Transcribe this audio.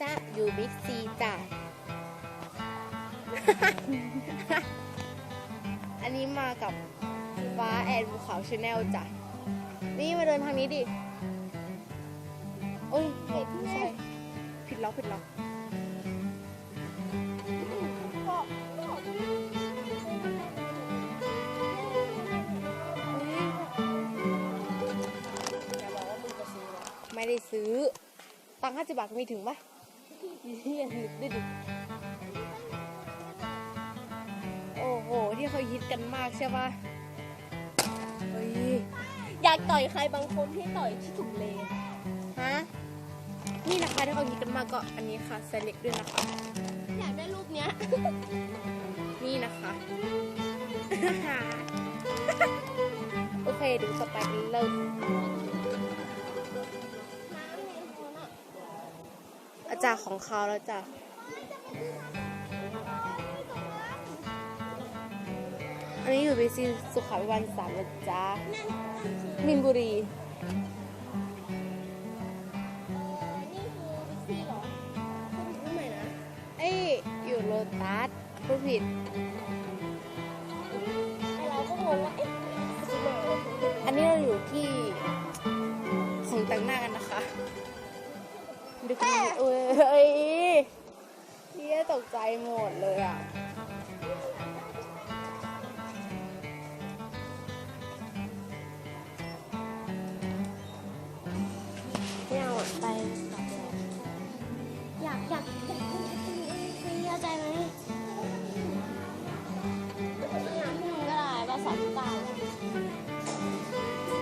จ๊ะ อยู่บิ๊กซีจ้ะ อันนี้มากับฟ้าแอนภูเขาชาแนลจ้ะ นี่มาเดินทางนี้ดิ โอ้ยไม่ใช่ ผิดล็อกผิดล็อกอย่าบอกว่ามึงจะซื้อไม่ได้ซื้อ ตังค์ห้าสิบบาทมีถึงปะ เฮียนึกด้วยดิโอ้โห ที่เขาฮิตกันมากใช่ปะเฮ้ยอยากต่อยใครบางคนให้ต่อยที่ถุงเลฮะ นี่นะคะที่เขาฮิตกันมากก็อันนี้ค่ะไซเล็กด้วยนะคะ อยากได้รูปเนี้ย นี่นะคะ โอเคดูต่อไปกันเลย จารย์ของเขาแล้วจ้ะอันนี้อยู่บีซีสุขาวิวันสามนะจ๊ะมินบุรีนี่คือบิ๊กซีเหรอคุณรู้ไหมนะเอ้ยอยู่โลตัสผู้ผิดไอเราก็งงว่าเอ๊ะซื้อมาเหรออันนี้เราอยู่ที่ของแต่งหน้ากันนะคะ ดึกเอ้ยเฮ้ยเฮียตกใจหมดเลยอะ